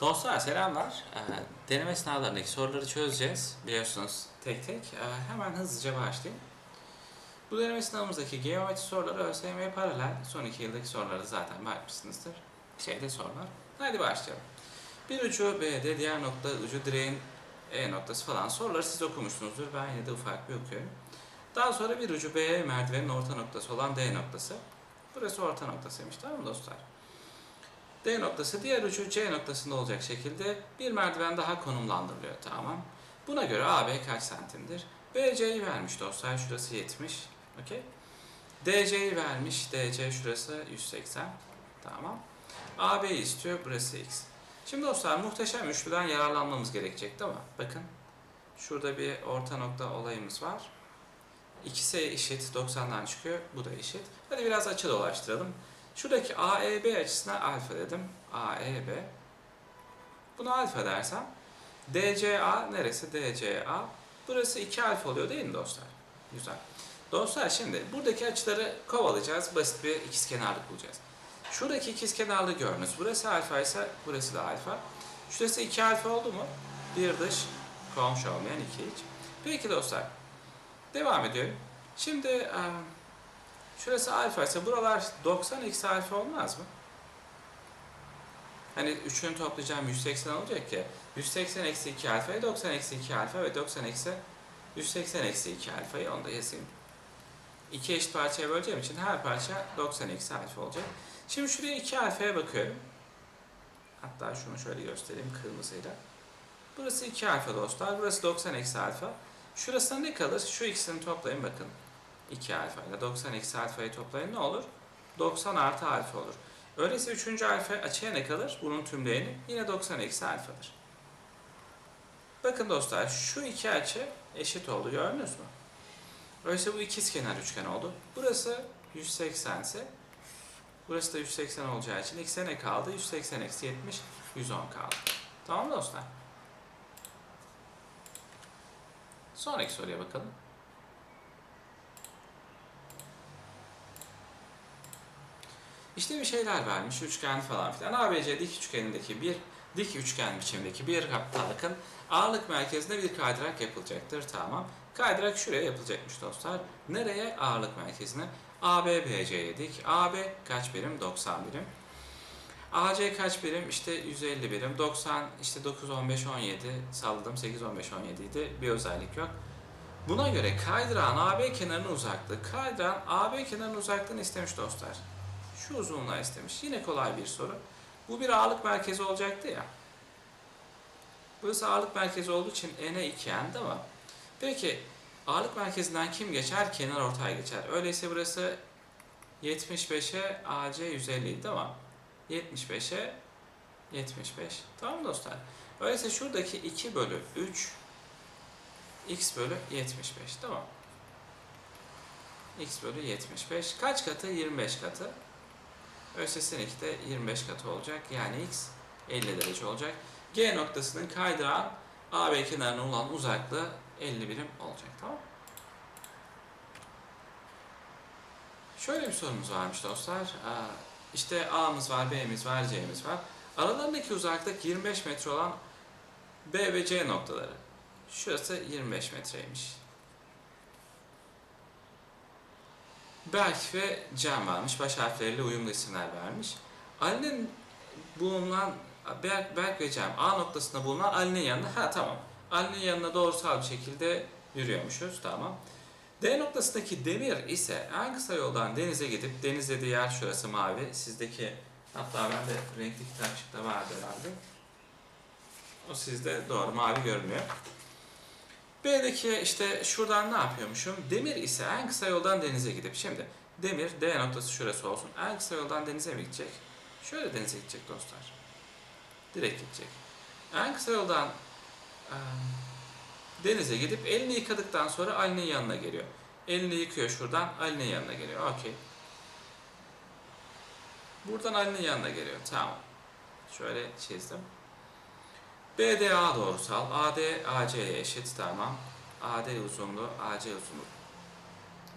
Dostlar selamlar. Ee, deneme sınavlarındaki soruları çözeceğiz. Biliyorsunuz tek tek. Ee, hemen hızlıca başlayayım. Bu deneme sınavımızdaki geometri soruları ÖSYM'ye paralel. Son iki yıldaki soruları zaten bakmışsınızdır. Şeyde sorular. Hadi başlayalım. Bir ucu B'de, diğer nokta ucu direğin E noktası falan. Soruları siz okumuşsunuzdur. Ben yine de ufak bir okuyorum. Daha sonra bir ucu B, merdivenin orta noktası olan D noktası. Burası orta noktasıymış tamam mı dostlar? D noktası diğer ucu C noktasında olacak şekilde bir merdiven daha konumlandırılıyor tamam. Buna göre AB kaç santimdir? BC'yi vermiş dostlar şurası 70. Okey. DC'yi vermiş. DC şurası 180. Tamam. AB'yi istiyor. Burası X. Şimdi dostlar muhteşem üçlüden yararlanmamız gerekecekti ama bakın şurada bir orta nokta olayımız var. İkisi eşit 90'dan çıkıyor. Bu da eşit. Hadi biraz açı dolaştıralım. Şuradaki AEB açısına alfa dedim. AEB. Buna alfa dersem DCA neresi? DCA. Burası 2 alfa oluyor değil mi dostlar? Güzel. Dostlar şimdi buradaki açıları kovalayacağız. Basit bir ikizkenarlık bulacağız. Şuradaki ikizkenarlığı gördünüz. Burası alfa ise burası da alfa. Şurası 2 alfa oldu mu? Bir dış komşu olmayan 2 iç. Peki dostlar. Devam ediyorum. Şimdi Şurası alfa ise buralar 90 eksi alfa olmaz mı? Hani üçünü toplayacağım 180 olacak ya. 180 eksi 2 alfa 90 eksi 2 alfa ve 90 eksi 180 eksi 2 alfayı onu da yazayım. İki eşit parçaya böleceğim için her parça 90 eksi alfa olacak. Şimdi şuraya 2 alfaya bakıyorum. Hatta şunu şöyle göstereyim kırmızıyla. Burası 2 alfa dostlar. Burası 90 eksi alfa. Şurasında ne kalır? Şu ikisini toplayın bakın. 2 alfa ile 90 eksi alfayı toplayın ne olur? 90 artı alfa olur. Öyleyse 3. alfa açıya ne kalır? Bunun tümleyeni yine 90 eksi alfadır. Bakın dostlar şu iki açı eşit oldu gördünüz mü? Öyleyse bu ikizkenar üçgen oldu. Burası 180 ise burası da 180 olacağı için x'e ne kaldı? 180 eksi 70 110 kaldı. Tamam mı dostlar? Sonraki soruya bakalım. İşte bir şeyler vermiş, üçgen falan filan. ABC dik üçgenindeki bir dik üçgen biçimdeki bir hattın ağırlık merkezinde bir kaydırak yapılacaktır. Tamam. Kaydırak şuraya yapılacakmış dostlar. Nereye? Ağırlık merkezine. AB BC'ye dik. AB kaç birim? 90 birim. AC kaç birim? İşte 150 birim. 90 işte 9 15 17 salladım 8 15 17 idi. Bir özellik yok. Buna göre kaydırağın AB kenarının uzaklığı. Kaydırağın AB kenarının uzaklığını istemiş dostlar şu uzunluğa istemiş. Yine kolay bir soru. Bu bir ağırlık merkezi olacaktı ya. Burası ağırlık merkezi olduğu için n'e 2 n değil mi? Peki ağırlık merkezinden kim geçer? Kenar ortay geçer. Öyleyse burası 75'e AC 150 değil mi? 75'e 75. Tamam dostlar? Öyleyse şuradaki 2 bölü 3 x bölü 75 tamam x bölü 75 kaç katı? 25 katı. ÖSS'ninki de 25 katı olacak. Yani x 50 derece olacak. G noktasının kaydırağın AB kenarına olan uzaklığı 50 birim olacak. Tamam Şöyle bir sorumuz varmış dostlar. Ee, İşte A'mız var, B'miz var, C'miz var. Aralarındaki uzaklık 25 metre olan B ve C noktaları. Şurası 25 metreymiş. Berk ve Cem varmış. Baş harfleriyle uyumlu isimler vermiş. Ali'nin bulunan Berk, Berk ve Cem A noktasında bulunan Ali'nin yanına ha tamam. Ali'nin yanına doğrusal bir şekilde yürüyormuşuz tamam. D noktasındaki demir ise en kısa yoldan denize gidip deniz dediği yer şurası mavi. Sizdeki hatta bende renkli kitapçıkta vardı herhalde. O sizde doğru mavi görünüyor. B'deki işte şuradan ne yapıyormuşum? Demir ise en kısa yoldan denize gidip şimdi demir D noktası şurası olsun. En kısa yoldan denize mi gidecek? Şöyle denize gidecek dostlar. Direkt gidecek. En kısa yoldan e, denize gidip elini yıkadıktan sonra Ali'nin yanına geliyor. Elini yıkıyor şuradan Ali'nin yanına geliyor. Okey. Buradan Ali'nin yanına geliyor. Tamam. Şöyle çizdim. BDA doğrusal, AD AC'ye eşit tamam. AD uzunluğu AC uzunluğu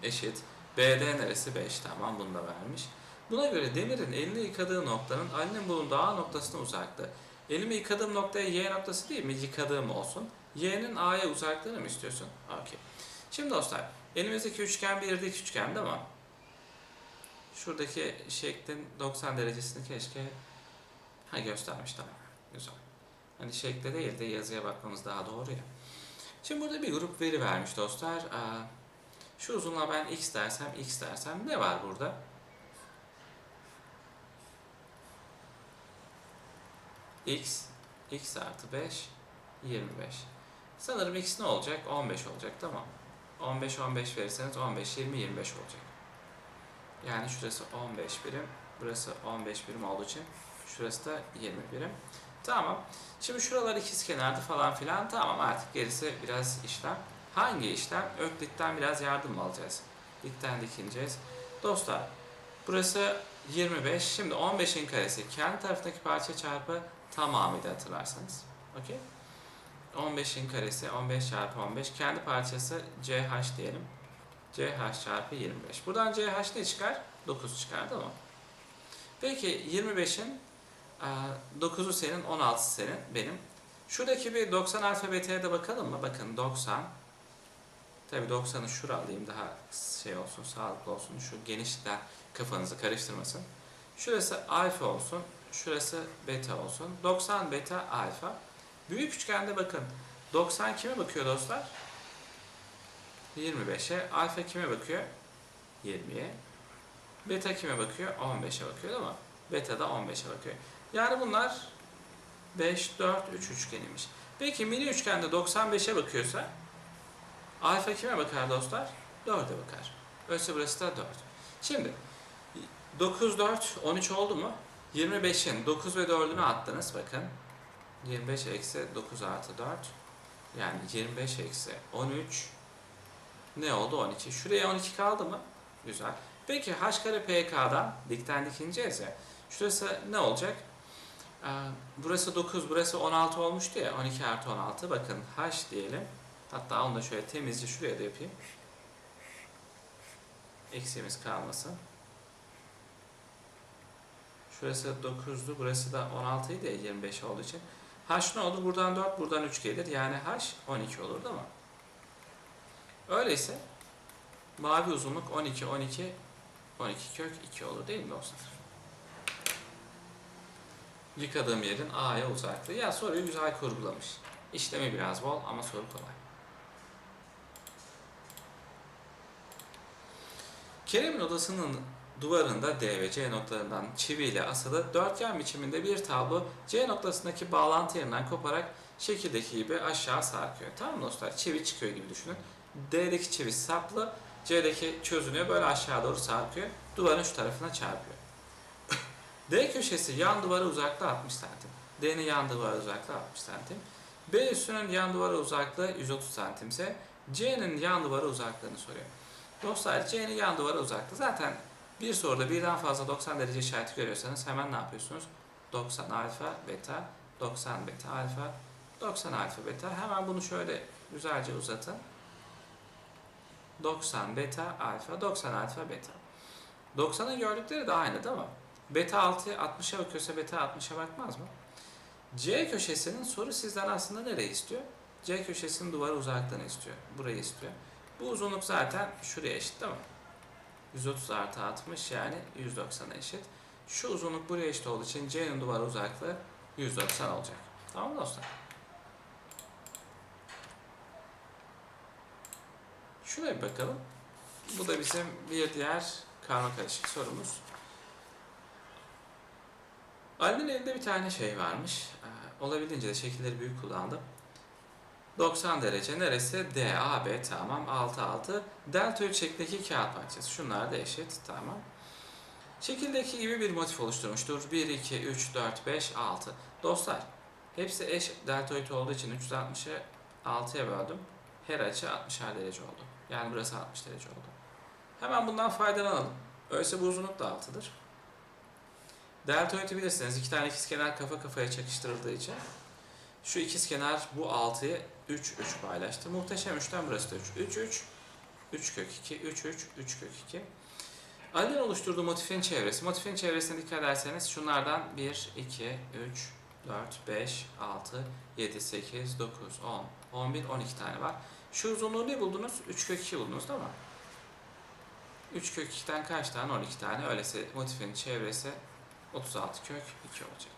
eşit. BD neresi 5 tamam bunu da vermiş. Buna göre demirin elini yıkadığı noktanın Ali'nin bulunduğu A noktasına uzaklığı. Elimi yıkadığım noktaya Y noktası değil mi? Yıkadığım olsun. Y'nin A'ya uzaklığını mı istiyorsun? Okey. Şimdi dostlar, elimizdeki üçgen bir dik üçgen değil mi? Şuradaki şeklin 90 derecesini keşke ha göstermiş tamam. Güzel. Hani şekle değil de yazıya bakmamız daha doğru ya. Şimdi burada bir grup veri vermiş dostlar. Şu uzunluğa ben x dersem, x dersem ne var burada? x, x artı 5, 25. Sanırım x ne olacak? 15 olacak tamam. 15, 15 verirseniz 15, 20, 25 olacak. Yani şurası 15 birim, burası 15 birim olduğu için şurası da 20 birim. Tamam. Şimdi şuralar ikizkenardı falan filan. Tamam artık gerisi biraz işlem. Hangi işlem? Öklitten biraz yardım alacağız? Dikten dikineceğiz. Dostlar burası 25. Şimdi 15'in karesi kendi tarafındaki parça çarpı tamamıyla hatırlarsanız. Okey? 15'in karesi 15 çarpı 15. Kendi parçası CH diyelim. CH çarpı 25. Buradan CH ne çıkar? 9 çıkar değil mi? Peki 25'in 9'u senin, 16'sı senin, benim. Şuradaki bir 90 alfabeteye de bakalım mı? Bakın 90. Tabii 90'ı şura alayım daha şey olsun, sağlıklı olsun. Şu genişlikler kafanızı karıştırmasın. Şurası alfa olsun, şurası beta olsun. 90 beta alfa. Büyük üçgende bakın. 90 kime bakıyor dostlar? 25'e. Alfa kime bakıyor? 20'ye. Beta kime bakıyor? 15'e bakıyor değil mi? Beta da 15'e bakıyor. Yani bunlar 5, 4, 3 üçgeniymiş. Peki mini üçgende 95'e bakıyorsa alfa kime bakar dostlar? 4'e bakar. Öyleyse burası da 4. Şimdi 9, 4, 13 oldu mu? 25'in 9 ve 4'ünü attınız bakın. 25 eksi 9 artı 4. Yani 25 eksi 13 ne oldu? 12. Şuraya 12 kaldı mı? Güzel. Peki h kare pk'dan dikten dikineceğiz ya. Şurası ne olacak? Ee, Burası 9, burası 16 olmuştu ya. 12 artı 16. Bakın h diyelim. Hatta onu da şöyle temizce şuraya da yapayım. Eksiğimiz kalmasın. Şurası 9'du, burası da 16 idi ya 25 olduğu için. H ne oldu? Buradan 4, buradan 3 gelir. Yani H 12 olur değil mi? Öyleyse mavi uzunluk 12, 12, 12 kök 2 olur değil mi dostlar? Yıkadığım yerin A'ya uzaklığı. Ya soruyu güzel kurgulamış. İşlemi biraz bol ama soru kolay. Kerem'in odasının duvarında D ve C noktalarından çiviyle asılı dörtgen biçiminde bir tablo C noktasındaki bağlantı yerinden koparak şekildeki gibi aşağı sarkıyor. Tamam dostlar? Çivi çıkıyor gibi düşünün. D'deki çivi saplı, C'deki çözünüyor böyle aşağı doğru sarkıyor. Duvarın şu tarafına çarpıyor. D köşesi yan duvara uzaklığı 60 santim. D'nin yan duvara uzaklığı 60 santim. B üstünün yan duvara uzaklığı 130 santimse C'nin yan duvara uzaklığını soruyor. Dostlar C'nin yan duvara uzaklığı zaten bir soruda birden fazla 90 derece işareti görüyorsanız hemen ne yapıyorsunuz? 90 alfa beta, 90 beta alfa, 90 alfa beta. Hemen bunu şöyle güzelce uzatın. 90 beta alfa, 90 alfa beta. 90'ın gördükleri de aynı değil mi? Beta 6 60'a bakıyorsa beta 60'a bakmaz mı? C köşesinin soru sizden aslında nereyi istiyor? C köşesinin duvara uzaklığını istiyor. Burayı istiyor. Bu uzunluk zaten şuraya eşit değil mi? 130 artı 60 yani 190'a eşit. Şu uzunluk buraya eşit olduğu için C'nin duvara uzaklığı 190 olacak. Tamam mı dostlar? Şuna bir bakalım. Bu da bizim bir diğer karma karışık sorumuz. Ali'nin elinde bir tane şey varmış. Ee, olabildiğince de şekilleri büyük kullandım. 90 derece neresi? D, A, B tamam 6 6. Delta ölçekteki kağıt parçası. Şunlar da eşit tamam. Şekildeki gibi bir motif oluşturmuştur. 1, 2, 3, 4, 5, 6. Dostlar hepsi eş deltoid olduğu için 360'ı 6'ya böldüm. Her açı 60'ar derece oldu. Yani burası 60 derece oldu. Hemen bundan faydalanalım. Öyleyse bu uzunluk da 6'dır. Deltoid'i bilirsiniz. iki tane ikizkenar kafa kafaya çakıştırıldığı için şu ikizkenar bu 6'yı 3 3 paylaştı. Muhteşem 3'ten burası da 3. 3 3 3 kök 2 3 3 3 kök 2. Ali'nin oluşturduğu motifin çevresi. Motifin çevresine dikkat ederseniz şunlardan 1 2 3 4, 5, 6, 7, 8, 9, 10, 11, 12 tane var. Şu uzunluğu ne buldunuz? 3 kök 2 buldunuz değil mi? 3 kök 2'den kaç tane? 12 tane. Öyleyse motifin çevresi 36 kök 2 olacak.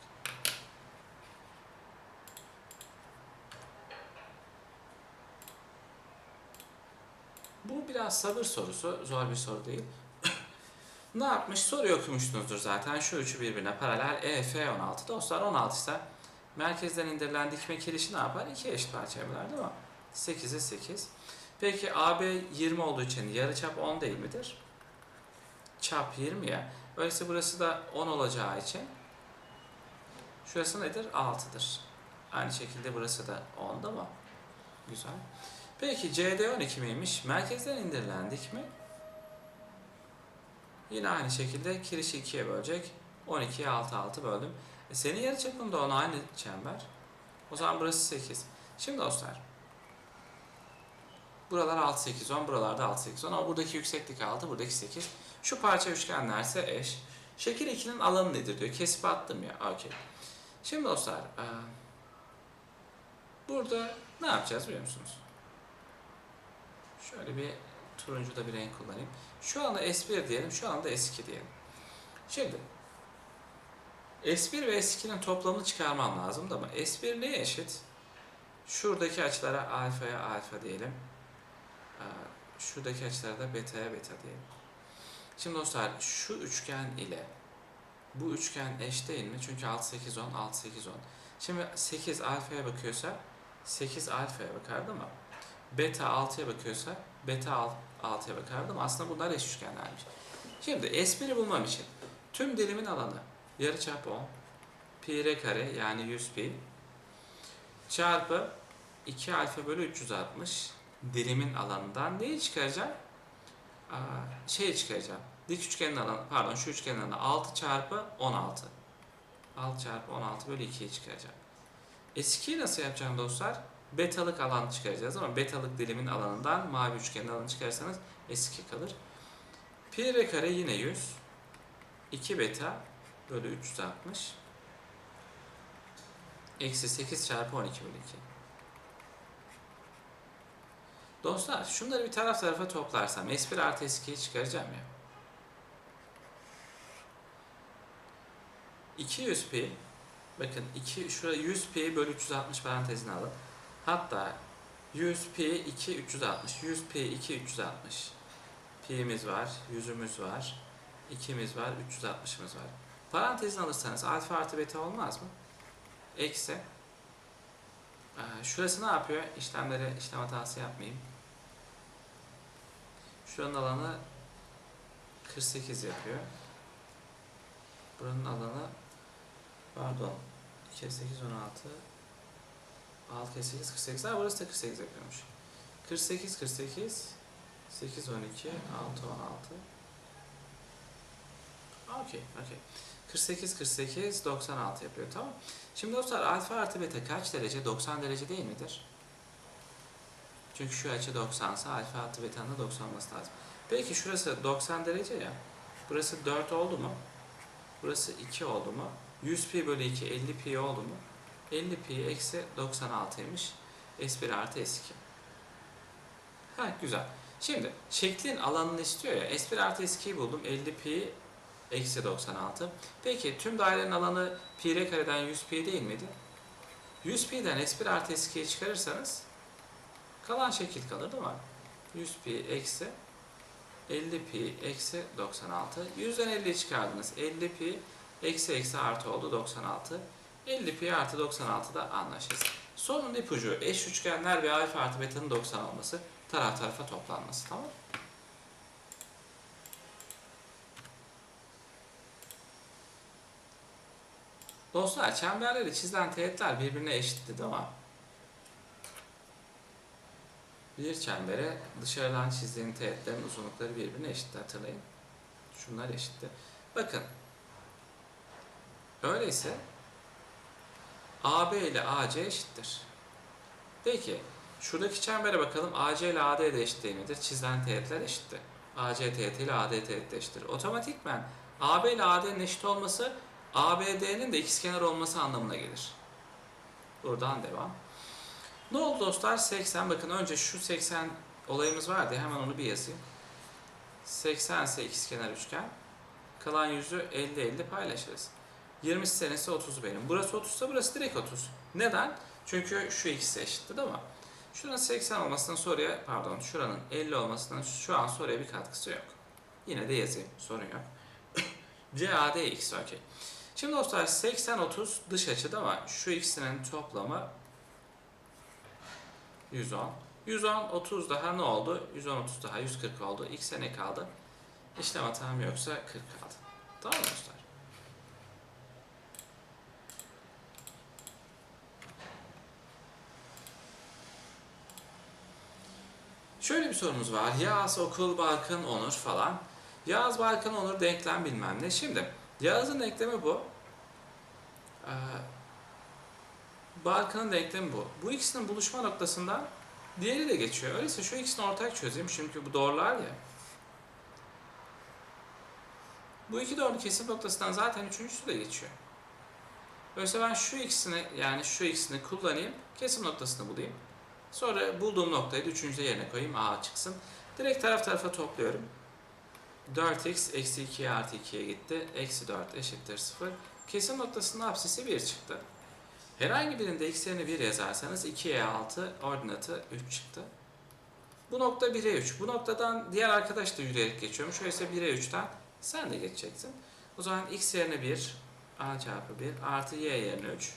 Bu biraz sabır sorusu. Zor bir soru değil. ne yapmış? Soruyu okumuştunuzdur zaten. Şu üçü birbirine paralel. E, F 16. Dostlar 16 ise merkezden indirilen dikme kirişi ne yapar? İki eşit parçaya böler değil mi? 8'e 8. Peki AB 20 olduğu için yarıçap 10 değil midir? Çap 20 ya. Öyleyse burası da 10 olacağı için şurası nedir? 6'dır. Aynı şekilde burası da 10 da mı? Güzel. Peki CD 12 miymiş? Merkezden indirilen dikme yine aynı şekilde kirişi 2'ye bölecek. 12'ye 6 6 böldüm. E senin yarıçapın da 10 aynı çember. O zaman burası 8. Şimdi dostlar Buralar 6, 8, 10, buralarda 6, 8, 10 ama buradaki yükseklik 6, buradaki 8. Şu parça üçgenlerse eş. Şekil 2'nin alanı nedir diyor. Kesip attım ya. Okey. Şimdi dostlar, e, burada ne yapacağız biliyor musunuz? Şöyle bir turuncu da bir renk kullanayım. Şu anda S1 diyelim, şu anda S2 diyelim. Şimdi S1 ve S2'nin toplamını çıkarmam lazım da ama S1 neye eşit? Şuradaki açılara alfaya alfa diyelim. Ee, Şuradaki açılara da beta'ya beta diyelim. Şimdi dostlar şu üçgen ile bu üçgen eş değil mi? Çünkü 6, 8, 10, 6, 8, 10. Şimdi 8 alfaya bakıyorsa 8 alfaya bakar değil mi? Beta 6'ya bakıyorsa beta 6'ya bakar değil mi? Aslında bunlar eş üçgenlermiş. Şimdi S1'i bulmam için tüm dilimin alanı yarıçap 10 pi r kare yani 100 pi çarpı 2 alfa bölü 360 dilimin alanından neyi çıkaracağım? Aa, şeyi çıkaracağım. Dik üçgenin alanı, pardon şu üçgenin alanı 6 çarpı 16. 6 çarpı 16 bölü 2'yi çıkaracağım. S2'yi nasıl yapacağım dostlar? Betalık alan çıkaracağız ama betalık dilimin alanından mavi üçgenin alanı çıkarsanız S2 kalır. Pi r kare yine 100. 2 beta bölü 360. Eksi 8 çarpı 12 bölü 2. Dostlar şunları bir taraf tarafa toplarsam S1 artı S2'yi çıkaracağım ya. 200 pi bakın 2 şurada 100 pi bölü 360 parantezine alın. Hatta 100 pi 2 360 100 pi 2 360 pi'miz var, yüzümüz var, 2'miz var, 360'ımız var. Parantezini alırsanız alfa artı beta olmaz mı? Eksi. Ee, şurası ne yapıyor? İşlemlere işlem hatası yapmayayım. Şuranın alanı 48 yapıyor. Buranın alanı pardon 2 kere 8 16 6 kere 8 48 ha burası da 48 yapıyormuş. 48 48 8 12 6 16 Okey, okey. 48 48 96 yapıyor tamam. Şimdi dostlar alfa artı beta kaç derece? 90 derece değil midir? Çünkü şu açı 90 ise alfa artı beta'nın da 90 olması lazım. Peki şurası 90 derece ya. Burası 4 oldu mu? Burası 2 oldu mu? 100 pi bölü 2 50 pi oldu mu? 50 pi eksi 96'ymış. S1 artı S2. Ha güzel. Şimdi şeklin alanını istiyor ya. S1 artı S2'yi buldum. 50 pi eksi 96. Peki tüm dairenin alanı pi r kareden 100 pi değil miydi? 100 pi'den S1 artı S2'yi çıkarırsanız kalan şekil kalır değil mi? 100 pi eksi 50 pi eksi 96. 100'den 50'yi çıkardınız. 50 pi eksi eksi artı oldu 96. 50 pi artı 96 da anlaşırız. Sonun ipucu eş üçgenler ve alfa artı beta'nın 90 olması. Taraf tarafa toplanması. Tamam Dostlar çemberleri çizilen teğetler birbirine eşitti değil mi? Bir çembere dışarıdan çizdiğim teğetlerin uzunlukları birbirine eşitti hatırlayın. Şunlar eşitti. Bakın. Öyleyse AB ile AC eşittir. Peki şuradaki çembere bakalım AC ile AD de eşit değil midir? Çizilen teğetler eşittir. AC teğeti ile AD teğeti de eşittir. Otomatikmen AB ile AD'nin eşit olması ABD'nin de ikizkenar olması anlamına gelir. Buradan devam. Ne oldu dostlar? 80. Bakın önce şu 80 olayımız vardı. Hemen onu bir yazayım. 80 ise ikizkenar üçgen. Kalan yüzü 50-50 paylaşırız. 20 senesi 30 benim. Burası 30 ise burası direkt 30. Neden? Çünkü şu ikisi eşitti değil mi? Şuranın 80 olmasının soruya, pardon şuranın 50 olmasının şu an soruya bir katkısı yok. Yine de yazayım, sorun yok. CADX, okey. Şimdi dostlar 80-30 dış açıda ama şu ikisinin toplamı 110. 110, 30 daha ne oldu? 110, 30 daha 140 oldu. X'e ne kaldı? İşlem hatam yoksa 40 kaldı. Tamam dostlar? Şöyle bir sorumuz var. Yağız, Okul, Barkın, Onur falan. Yağız, Barkın, Onur denklem bilmem ne. Şimdi Yağız'ın denklemi bu. Ee, Barkın'ın denklemi bu. Bu ikisinin buluşma noktasından diğeri de geçiyor. Öyleyse şu ikisini ortak çözeyim çünkü bu doğrular ya. Bu iki doğru kesim noktasından zaten üçüncüsü de geçiyor. Öyleyse ben şu ikisini yani şu ikisini kullanayım, kesim noktasını bulayım. Sonra bulduğum noktayı da üçüncü yerine koyayım, A çıksın. Direkt taraf tarafa topluyorum. 4x eksi 2 artı 2'ye gitti. Eksi 4 eşittir 0. Kesim noktasının apsisi 1 çıktı. Herhangi birinde x yerine 1 yazarsanız 2'ye 6 ordinatı 3 çıktı. Bu nokta 1'e 3. Bu noktadan diğer arkadaş da yürüyerek geçiyormuş. Öyleyse 1'e 3'ten sen de geçeceksin. O zaman x yerine 1 a çarpı 1 artı y yerine 3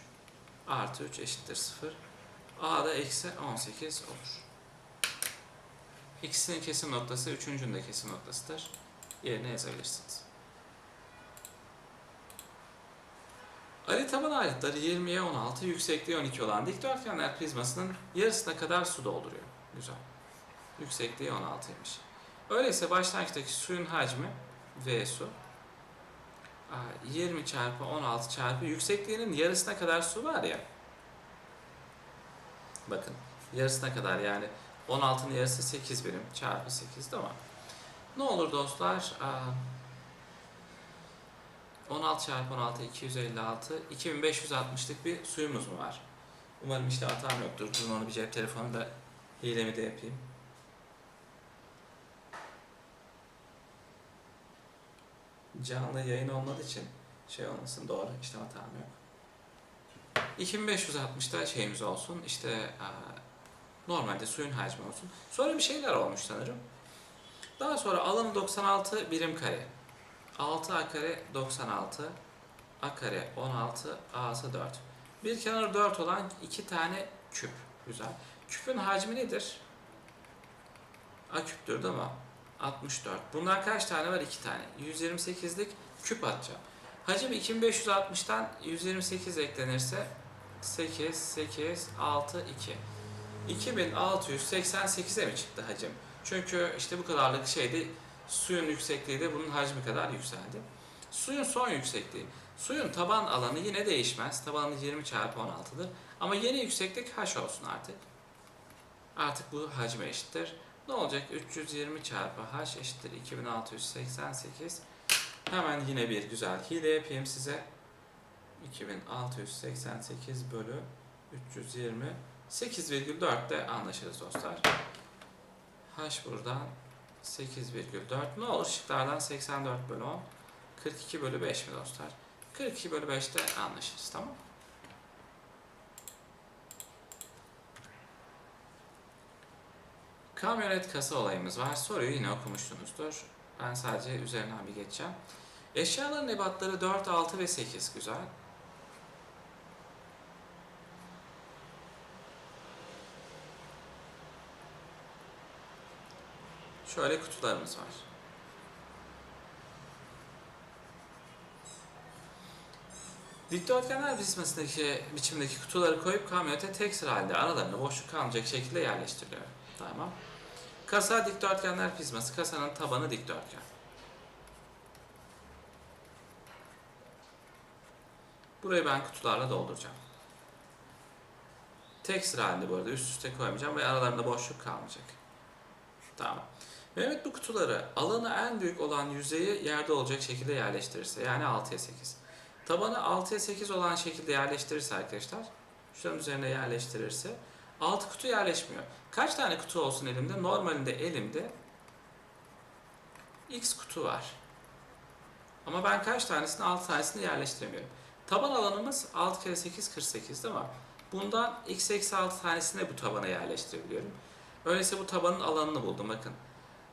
artı 3 eşittir 0. a da eksi 18 olur. İkisinin kesim noktası, üçüncünün de kesim noktasıdır. Yerine yazabilirsiniz. Ali taban aletleri 20'ye 16, yüksekliği 12 olan dikdörtgenler prizmasının yarısına kadar su dolduruyor. Güzel. Yüksekliği 16'ymış. Öyleyse başlangıçtaki suyun hacmi V su 20 çarpı 16 çarpı yüksekliğinin yarısına kadar su var ya. Bakın yarısına kadar yani 16'nın yarısı 8 birim çarpı 8 değil mi? Ne olur dostlar? Aa, 16 çarpı 16 256 2560'lık bir suyumuz mu var? Umarım işte hatam yoktur. Durun onu bir cep telefonunda hilemi de yapayım. Canlı yayın olmadığı için şey olmasın doğru işte hatam yok. 2560'da şeyimiz olsun işte aa, normalde suyun hacmi olsun. Sonra bir şeyler olmuş sanırım. Daha sonra alanı 96 birim kare. 6a kare 96, a kare 16, a'sı 4. Bir kenarı 4 olan iki tane küp. Güzel. Küpün hacmi nedir? A küptür değil mi? 64. Bundan kaç tane var? 2 tane. 128'lik küp atacağım. Hacim 2560'tan 128 eklenirse 8, 8, 6, 2. 2688'e mi çıktı hacim? Çünkü işte bu kadarlık şeydi suyun yüksekliği de bunun hacmi kadar yükseldi. Suyun son yüksekliği. Suyun taban alanı yine değişmez. Tabanı 20 çarpı 16'dır. Ama yeni yükseklik h olsun artık. Artık bu hacme eşittir. Ne olacak? 320 çarpı h eşittir 2688. Hemen yine bir güzel hile yapayım size. 2688 bölü 320 8,4'te anlaşırız dostlar. H buradan 8,4. Ne olur şıklardan 84 bölü 10. 42 bölü 5 mi dostlar? 42 bölü 5'te anlaşırız tamam Kamyonet kasa olayımız var. Soruyu yine okumuştunuzdur. Ben sadece üzerinden bir geçeceğim. Eşyaların ebatları 4, 6 ve 8. Güzel. Şöyle kutularımız var. Dikdörtgenler prizmasındaki biçimdeki kutuları koyup kamyonete tek sıra halde aralarında boşluk kalmayacak şekilde yerleştiriliyor. Tamam. Kasa dikdörtgenler prizması. Kasanın tabanı dikdörtgen. Burayı ben kutularla dolduracağım. Tek sıra halinde bu arada üst üste koymayacağım ve aralarında boşluk kalmayacak. Tamam. Mehmet bu kutuları alanı en büyük olan yüzeyi yerde olacak şekilde yerleştirirse yani 6'ya 8. Tabanı 6'ya 8 olan şekilde yerleştirirse arkadaşlar, şuranın üzerine yerleştirirse 6 kutu yerleşmiyor. Kaç tane kutu olsun elimde? Normalinde elimde x kutu var. Ama ben kaç tanesini? 6 tanesini yerleştiremiyorum. Taban alanımız 6 kere 8 48 değil mi? Bundan x eksi 6 tanesini bu tabana yerleştirebiliyorum. Öyleyse bu tabanın alanını buldum bakın.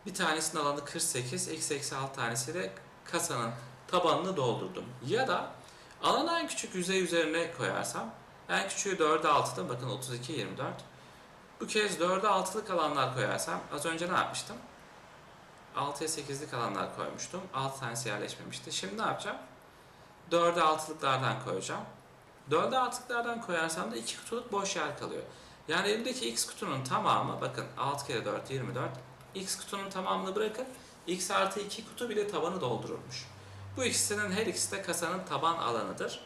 Bir tanesinin alanı 48, x eksi 6 tanesiyle kasanın tabanını doldurdum. Ya da alanı en küçük yüzey üzerine koyarsam en küçüğü 4'e 6'da bakın 32, 24. Bu kez 4'e 6'lık alanlar koyarsam az önce ne yapmıştım? 6'ya 8'lik alanlar koymuştum. 6 tanesi yerleşmemişti. Şimdi ne yapacağım? 4'e 6'lıklardan koyacağım. 4'e 6'lıklardan koyarsam da 2 kutuluk boş yer kalıyor. Yani elimdeki x kutunun tamamı bakın 6 kere 4 24. x kutunun tamamını bırakın. x artı 2 kutu bile tabanı doldurulmuş. Bu ikisinin her ikisi de kasanın taban alanıdır.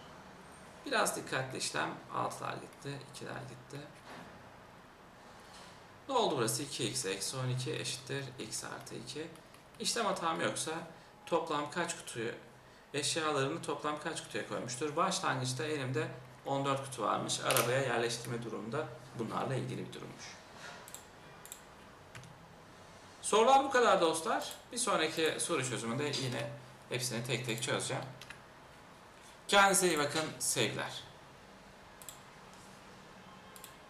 Biraz dikkatli işlem. 6'lar gitti, 2'ler gitti. Ne oldu burası? 2x eksi 12 eşittir x artı 2. İşlem hatam yoksa toplam kaç kutuyu, eşyalarını toplam kaç kutuya koymuştur? Başlangıçta elimde 14 kutu varmış. Arabaya yerleştirme durumunda bunlarla ilgili bir durummuş. Sorular bu kadar dostlar. Bir sonraki soru çözümünde yine hepsini tek tek çözeceğim. Kendinize iyi bakın. Sevgiler.